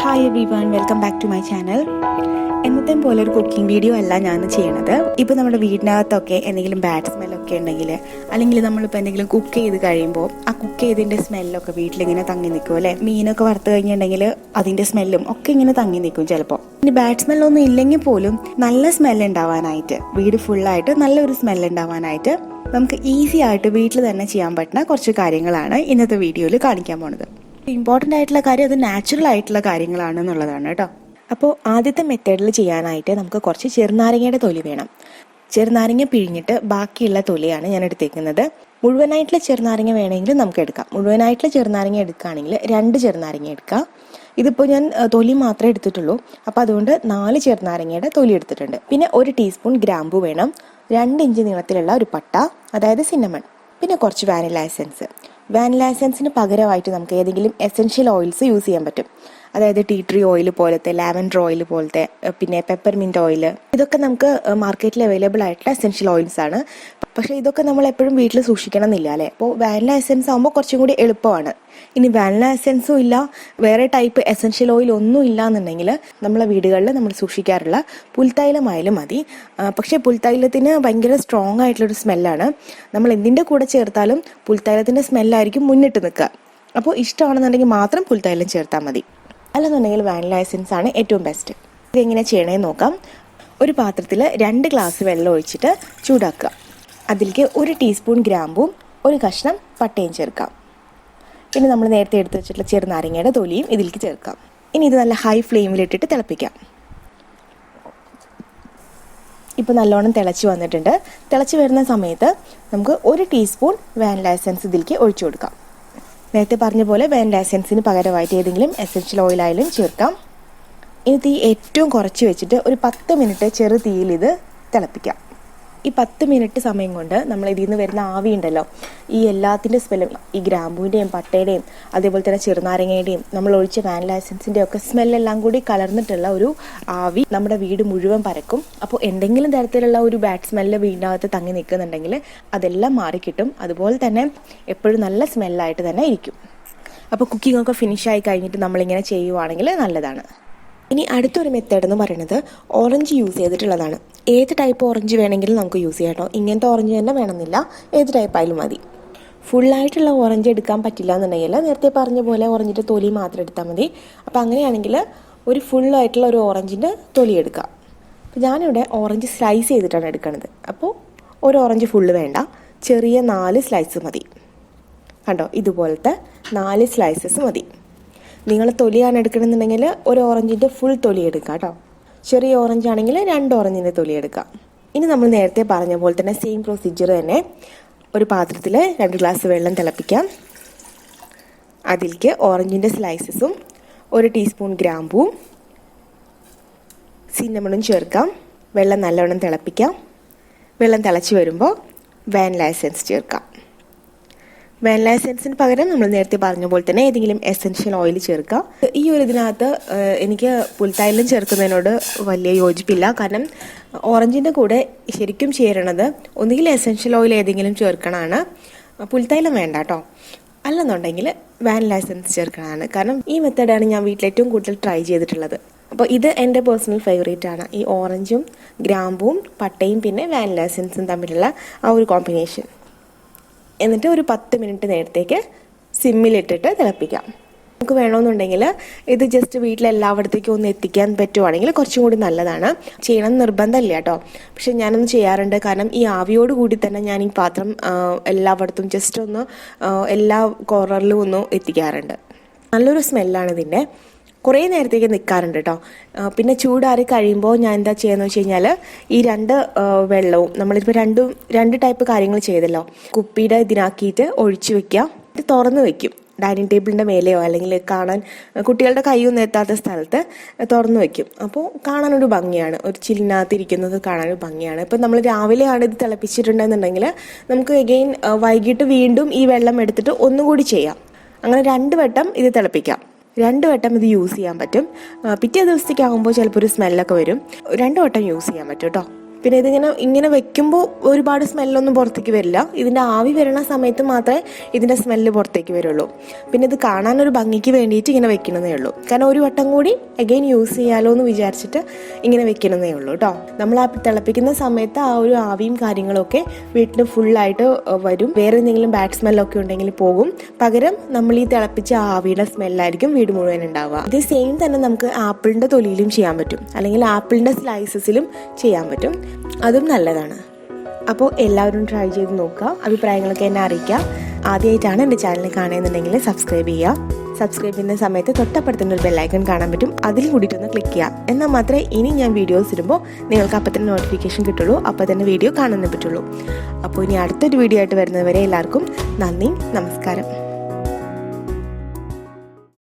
Hi everyone welcome back to my channel എന്നത്തെ പോലെ ഒരു കുക്കിംഗ് വീഡിയോ അല്ല ഞാൻ ചെയ്യണത്. ഇപ്പോൾ നമ്മുടെ വീടിനകത്തൊക്കെ എന്തെങ്കിലും ബാഡ് സ്മെല്ലൊക്കെ ഉണ്ടെങ്കിൽ അല്ലെങ്കിൽ നമ്മളിപ്പോൾ എന്തെങ്കിലും കുക്ക് ചെയ്ത് കഴിയുമ്പോൾ ആ കുക്ക് ചെയ്തതിന്റെ സ്മെല്ലൊക്കെ വീട്ടിലിങ്ങനെ തങ്ങി നിൽക്കും അല്ലേ? മീനൊക്കെ വറുത്ത് കഴിഞ്ഞിട്ടുണ്ടെങ്കിൽ അതിന്റെ സ്മെല്ലും ഒക്കെ ഇങ്ങനെ തങ്ങി നിൽക്കും ചിലപ്പോൾ ഇനി ബാഡ് സ്മെല്ലൊന്നും ഇല്ലെങ്കിൽ പോലും നല്ല സ്മെല്ല് ഉണ്ടാവാനായിട്ട് വീട് ഫുള്ളായിട്ട് നല്ലൊരു സ്മെല്ല് ഉണ്ടാവാനായിട്ട് നമുക്ക് ഈസി ആയിട്ട് വീട്ടിൽ തന്നെ ചെയ്യാൻ പറ്റുന്ന കുറച്ച് കാര്യങ്ങളാണ് ഇന്നത്തെ വീഡിയോയിൽ കാണിക്കാൻ പോണത്. ഇമ്പോർട്ടന്റ് ആയിട്ടുള്ള കാര്യം അത് നാച്ചുറൽ ആയിട്ടുള്ള കാര്യങ്ങളാണ് എന്നുള്ളതാണ് കേട്ടോ അപ്പോൾ ആദ്യത്തെ മെത്തേഡിൽ ചെയ്യാനായിട്ട് നമുക്ക് കുറച്ച് ചെറുനാരങ്ങയുടെ തൊലി വേണം. ചെറുനാരങ്ങ പിഴിഞ്ഞിട്ട് ബാക്കിയുള്ള തൊലിയാണ് ഞാൻ എടുത്തേക്കുന്നത്. മുഴുവനായിട്ടുള്ള ചെറുനാരങ്ങ വേണമെങ്കിൽ നമുക്ക് എടുക്കാം. മുഴുവനായിട്ടുള്ള ചെറുനാരങ്ങ എടുക്കുകയാണെങ്കിൽ രണ്ട് ചെറുനാരങ്ങ എടുക്കാം. ഇതിപ്പോൾ ഞാൻ തൊലി മാത്രമേ എടുത്തിട്ടുള്ളൂ. അപ്പോൾ അതുകൊണ്ട് നാല് ചെറുനാരങ്ങയുടെ തൊലി എടുത്തിട്ടുണ്ട്. പിന്നെ ഒരു ടീസ്പൂൺ ഗ്രാമ്പു വേണം. രണ്ട് ഇഞ്ച് നീളത്തിലുള്ള ഒരു പട്ട അതായത് സിന്നമൺ പിന്നെ കുറച്ച് വാനില എസൻസ് വാനില ലൈസൻസിന് പകരമായിട്ട് നമുക്ക് ഏതെങ്കിലും എസെൻഷ്യൽ ഓയിൽസ് യൂസ് ചെയ്യാൻ പറ്റും. അതായത് ടീ ട്രീ ഓയിൽ പോലത്തെ ലാവൻഡർ ഓയിൽ പോലത്തെ പിന്നെ പെപ്പർമിന്റ് ഓയിൽ. ഇതൊക്കെ നമുക്ക് മാർക്കറ്റിൽ അവൈലബിൾ ആയിട്ടുള്ള എസെൻഷ്യൽ ഓയിൽസ് ആണ്. പക്ഷെ ഇതൊക്കെ നമ്മൾ എപ്പോഴും വീട്ടിൽ സൂക്ഷിക്കണം എന്നില്ല അല്ലേ? അപ്പോൾ വാനില എസെൻസ് ആകുമ്പോൾ കുറച്ചും കൂടി എളുപ്പമാണ്. ഇനി വാനില എസെൻസും ഇല്ല വേറെ ടൈപ്പ് എസെൻഷ്യൽ ഓയിൽ ഒന്നും ഇല്ല എന്നുണ്ടെങ്കിൽ നമ്മളെ വീടുകളിൽ നമ്മൾ സൂക്ഷിക്കാറുള്ള പുൽത്തൈലമായാലും മതി. പക്ഷേ പുൽത്തൈലത്തിന് ഭയങ്കര സ്ട്രോങ് ആയിട്ടുള്ളൊരു സ്മെല്ലാണ് നമ്മൾ എന്തിന്റെ കൂടെ ചേർത്താലും പുൽത്തൈലത്തിന്റെ സ്മെല്ലായിരിക്കും മുന്നിട്ട് നിൽക്കുക. അപ്പോൾ ഇഷ്ടമാണെന്നുണ്ടെങ്കിൽ മാത്രം പുൽത്തൈലം ചേർത്താൽ മതി. അല്ലെന്നുണ്ടെങ്കിൽ വാനില എസെൻസ് ആണ് ഏറ്റവും ബെസ്റ്റ് ഇതെങ്ങനെ ചെയ്യണമെന്ന് നോക്കാം. ഒരു പാത്രത്തിൽ രണ്ട് ഗ്ലാസ് വെള്ളം ഒഴിച്ചിട്ട് ചൂടാക്കുക. അതിലേക്ക് ഒരു ടീസ്പൂൺ ഗ്രാമ്പും ഒരു കഷ്ണം പട്ടയും ചേർക്കാം. പിന്നെ നമ്മൾ നേരത്തെ എടുത്ത് വെച്ചിട്ടുള്ള ചെറുനാരങ്ങയുടെ തൊലിയും ഇതിലേക്ക് ചേർക്കാം. ഇനി ഇത് നല്ല ഹൈ ഫ്ലെയിമിലിട്ടിട്ട് തിളപ്പിക്കാം. ഇപ്പോൾ നല്ലോണം തിളച്ച് വന്നിട്ടുണ്ട്. തിളച്ച് വരുന്ന സമയത്ത് നമുക്ക് ഒരു ടീസ്പൂൺ വാനില എസൻസ് ഇതിലേക്ക് ഒഴിച്ചു കൊടുക്കാം. നേരത്തെ പറഞ്ഞ പോലെ വേണ്ട എസെൻസിന് പകരമായിട്ട് ഏതെങ്കിലും എസെൻഷ്യൽ ഓയിലായാലും ചേർക്കാം. ഇനി തീ ഏറ്റവും കുറച്ച് വെച്ചിട്ട് ഒരു പത്ത് മിനിറ്റ് ചെറു തീയിൽ ഇത് തിളപ്പിക്കാം. ഈ പത്ത് മിനിറ്റ് സമയം കൊണ്ട് നമ്മൾ ഇതിൽ നിന്ന് വരുന്ന ആവി ഉണ്ടല്ലോ ഈ എല്ലാത്തിന്റെ സ്മെല്ലും ഈ ഗ്രാമ്പൂവിന്റെയും പട്ടയുടെയും അതേപോലെ തന്നെ ചെറുനാരങ്ങയുടെയും നമ്മൾ ഒഴിച്ച വാനില എസൻസിന്റെ ഒക്കെ സ്മെല്ലെല്ലാം കൂടി കലർന്നിട്ടുള്ള ഒരു ആവി നമ്മുടെ വീട് മുഴുവൻ പരക്കും. അപ്പോൾ എന്തെങ്കിലും തരത്തിലുള്ള ഒരു ബാഡ് സ്മെല്ല് വീടിനകത്ത് തങ്ങി നിൽക്കുന്നുണ്ടെങ്കിൽ അതെല്ലാം മാറിക്കിട്ടും. അതുപോലെ തന്നെ എപ്പോഴും നല്ല സ്മെല്ലായിട്ട് തന്നെ ഇരിക്കും. അപ്പോൾ കുക്കിംഗ് ഒക്കെ ആയി കഴിഞ്ഞിട്ട് നമ്മളിങ്ങനെ ചെയ്യുവാണെങ്കിൽ നല്ലതാണ്. ഇനി അടുത്തൊരു മെത്തേഡ് എന്ന് പറയുന്നത് ഓറഞ്ച് യൂസ് ചെയ്തിട്ടുള്ളതാണ്. ഏത് ടൈപ്പ് ഓറഞ്ച് വേണമെങ്കിലും നമുക്ക് യൂസ് ചെയ്യാം കേട്ടോ. ഇങ്ങനത്തെ ഓറഞ്ച് തന്നെ വേണമെന്നില്ല. ഏത് ടൈപ്പ് ആയാലും മതി. ഫുള്ളായിട്ടുള്ള ഓറഞ്ച് എടുക്കാൻ പറ്റില്ല എന്നുണ്ടെങ്കിൽ നേരത്തെ പറഞ്ഞ പോലെ ഓറഞ്ചിന്റെ തൊലി മാത്രം എടുത്താൽ മതി. അപ്പോൾ അങ്ങനെയാണെങ്കിൽ ഒരു ഫുള്ളായിട്ടുള്ള ഒരു ഓറഞ്ചിന്റെ തൊലി എടുക്കാം. അപ്പോൾ ഞാനിവിടെ ഓറഞ്ച് സ്ലൈസ് ചെയ്തിട്ടാണ് എടുക്കുന്നത് അപ്പോൾ ഒരു ഓറഞ്ച് ഫുള്ള് വേണ്ട. ചെറിയ നാല് സ്ലൈസ് മതി. കണ്ടോ? ഇതുപോലത്തെ നാല് സ്ലൈസസ് മതി. നിങ്ങൾ തൊലിയാണ് എടുക്കണമെന്നുണ്ടെങ്കിൽ ഒരു ഓറഞ്ചിന്റെ ഫുൾ തൊലി എടുക്കുക കേട്ടോ. ചെറിയ ഓറഞ്ച് ആണെങ്കിൽ രണ്ട് ഓറഞ്ചിന്റെ തൊലി എടുക്കാം. ഇനി നമ്മൾ നേരത്തെ പറഞ്ഞ പോലെ തന്നെ സെയിം പ്രൊസീജിയർ തന്നെ ഒരു പാത്രത്തിൽ രണ്ട് ഗ്ലാസ് വെള്ളം തിളപ്പിക്കാം. അതിലേക്ക് ഓറഞ്ചിന്റെ സ്ലൈസസും ഒരു ടീസ്പൂൺ ഗ്രാമ്പൂവും സിന്നമണും ചേർക്കാം. വെള്ളം നല്ലവണ്ണം തിളപ്പിക്കാം. വെള്ളം തിളച്ച് വരുമ്പോൾ വാനില എസൻസ് ചേർക്കാം. വാനില എസെൻസിന് പകരം നമ്മൾ നേരത്തെ പറഞ്ഞ പോലെ തന്നെ ഏതെങ്കിലും എസെൻഷ്യൽ ഓയിൽ ചേർക്കുക. ഈ ഒരു ഇതിനകത്ത് എനിക്ക് പുൽത്തൈലം ചേർക്കുന്നതിനോട് വലിയ യോജിപ്പില്ല. കാരണം ഓറഞ്ചിന്റെ കൂടെ ശരിക്കും ചേരണത് ഒന്നുകിൽ എസെൻഷ്യൽ ഓയിൽ ഏതെങ്കിലും ചേർക്കണമാണ് പുൽത്തൈലം വേണ്ട കേട്ടോ അല്ലെന്നുണ്ടെങ്കിൽ വാനില എസൻസ് ചേർക്കണമാണ് കാരണം ഈ മെത്തേഡാണ് ഞാൻ വീട്ടിൽ ഏറ്റവും കൂടുതൽ ട്രൈ ചെയ്തിട്ടുള്ളത്. അപ്പോൾ ഇത് എന്റെ പേഴ്സണൽ ഫേവറേറ്റ് ആണ്. ഈ ഓറഞ്ചും ഗ്രാമ്പും പട്ടയും പിന്നെ വാനില എസൻസും തമ്മിലുള്ള ആ ഒരു കോമ്പിനേഷൻ എന്നിട്ട് ഒരു പത്ത് മിനിറ്റ് നേരത്തേക്ക് സിമ്മിലിട്ടിട്ട് തിളപ്പിക്കാം. നമുക്ക് വേണമെന്നുണ്ടെങ്കിൽ ഇത് ജസ്റ്റ് വീട്ടിലെല്ലായിടത്തേക്കും ഒന്ന് എത്തിക്കാൻ പറ്റുവാണെങ്കിൽ കുറച്ചും കൂടി നല്ലതാണ്. ചെയ്യണം നിർബന്ധമല്ല കേട്ടോ. പക്ഷെ ഞാനൊന്ന് ചെയ്യാറുണ്ട്. കാരണം ഈ ആവിയോട് കൂടി തന്നെ ഞാൻ ഈ പാത്രം എല്ലായിടത്തും ജസ്റ്റ് ഒന്ന് എല്ലാ കോർണറിലും ഒന്ന് എത്തിക്കാറുണ്ട്. നല്ലൊരു സ്മെല്ലാണ് ഇതിന്റെ. കുറേ നേരത്തേക്ക് നിൽക്കാറുണ്ട് കേട്ടോ പിന്നെ ചൂടാറി കഴിയുമ്പോൾ ഞാൻ എന്താ ചെയ്യുന്നത് വെച്ച് കഴിഞ്ഞാൽ ഈ രണ്ട് വെള്ളവും നമ്മളിപ്പോൾ രണ്ടും രണ്ട് ടൈപ്പ് കാര്യങ്ങൾ ചെയ്തല്ലോ. കുപ്പിയുടെ ഇതിനാക്കിയിട്ട് ഒഴിച്ചു വെക്കുക തുറന്ന് വെക്കും. ഡൈനിങ് ടേബിളിന്റെ മേലെയോ അല്ലെങ്കിൽ കാണാൻ കുട്ടികളുടെ കൈയൊന്നും എത്താത്ത സ്ഥലത്ത് തുറന്നു വെക്കും. അപ്പോൾ കാണാനൊരു ഭംഗിയാണ്. ഒരു ചില്ലിനകത്തിരിക്കുന്നത് കാണാനൊരു ഭംഗിയാണ്. ഇപ്പം നമ്മൾ രാവിലെയാണ് ഇത് തിളപ്പിച്ചിട്ടുണ്ടെന്നുണ്ടെങ്കിൽ നമുക്ക് എഗെയിൻ വൈകിട്ട് വീണ്ടും ഈ വെള്ളം എടുത്തിട്ട് ഒന്നുകൂടി ചെയ്യാം. അങ്ങനെ രണ്ട് വട്ടം ഇത് തിളപ്പിക്കാം. രണ്ട് വട്ടം ഇത് യൂസ് ചെയ്യാൻ പറ്റും. പിറ്റേ ദിവസത്തേക്ക് ആകുമ്പോൾ ചിലപ്പോൾ ഒരു സ്മെല്ലൊക്കെ വരും. രണ്ട് വട്ടം യൂസ് ചെയ്യാൻ പറ്റും കേട്ടോ പിന്നെ ഇതിങ്ങനെ ഇങ്ങനെ വെക്കുമ്പോൾ ഒരുപാട് സ്മെല്ലൊന്നും പുറത്തേക്ക് വരില്ല. ഇതിന്റെ ആവി വരണ സമയത്ത് മാത്രമേ ഇതിന്റെ സ്മെല്ല് പുറത്തേക്ക് വരുള്ളൂ. പിന്നെ ഇത് കാണാനൊരു ഭംഗിക്ക് വേണ്ടിയിട്ട് ഇങ്ങനെ വെക്കണമെന്നേ ഉള്ളൂ. കാരണം ഒരു വട്ടം കൂടി അഗെയിൻ യൂസ് ചെയ്യാലോ എന്ന് വിചാരിച്ചിട്ട് ഇങ്ങനെ വെക്കണമെന്നേ ഉള്ളൂ കേട്ടോ നമ്മൾ ആ തിളപ്പിക്കുന്ന സമയത്ത് ആ ഒരു ആവിയും കാര്യങ്ങളൊക്കെ വീട്ടിൽ ഫുള്ളായിട്ട് വരും. വേറെ എന്തെങ്കിലും ബാഡ് സ്മെല്ലൊക്കെ ഉണ്ടെങ്കിൽ പോകും. പകരം നമ്മൾ ഈ തിളപ്പിച്ച ആവിയുടെ സ്മെല്ലായിരിക്കും വീട് മുഴുവൻ ഉണ്ടാവുക. ഇത് സെയിം തന്നെ നമുക്ക് ആപ്പിളിന്റെ തൊലിയിലും ചെയ്യാൻ പറ്റും. അല്ലെങ്കിൽ ആപ്പിളിന്റെ സ്ലൈസസിലും ചെയ്യാൻ പറ്റും. അതും നല്ലതാണ്. അപ്പോൾ എല്ലാവരും ട്രൈ ചെയ്ത് നോക്കുക. അഭിപ്രായങ്ങളൊക്കെ എന്നെ അറിയിക്കുക. ആദ്യമായിട്ടാണ് എന്റെ ചാനൽ കാണുന്നുണ്ടെങ്കിൽ സബ്സ്ക്രൈബ് ചെയ്യുക. സബ്സ്ക്രൈബ് ചെയ്യുന്ന സമയത്ത് തൊട്ടപ്പുറത്തുനിന്ന് ഒരു ബെല്ലൈക്കൺ കാണാൻ പറ്റും. അതിൽ കൂടിയിട്ടൊന്ന് ക്ലിക്ക് ചെയ്യുക. എന്നാൽ മാത്രമേ ഇനി ഞാൻ വീഡിയോസ് ഇടുമ്പോൾ നിങ്ങൾക്ക് അപ്പം തന്നെ നോട്ടിഫിക്കേഷൻ കിട്ടുള്ളൂ. അപ്പോൾ തന്നെ വീഡിയോ കാണാൻ പറ്റുള്ളൂ. അപ്പോൾ ഇനി അടുത്തൊരു വീഡിയോ ആയിട്ട് വരുന്നവരെ എല്ലാവർക്കും നന്ദി നമസ്കാരം.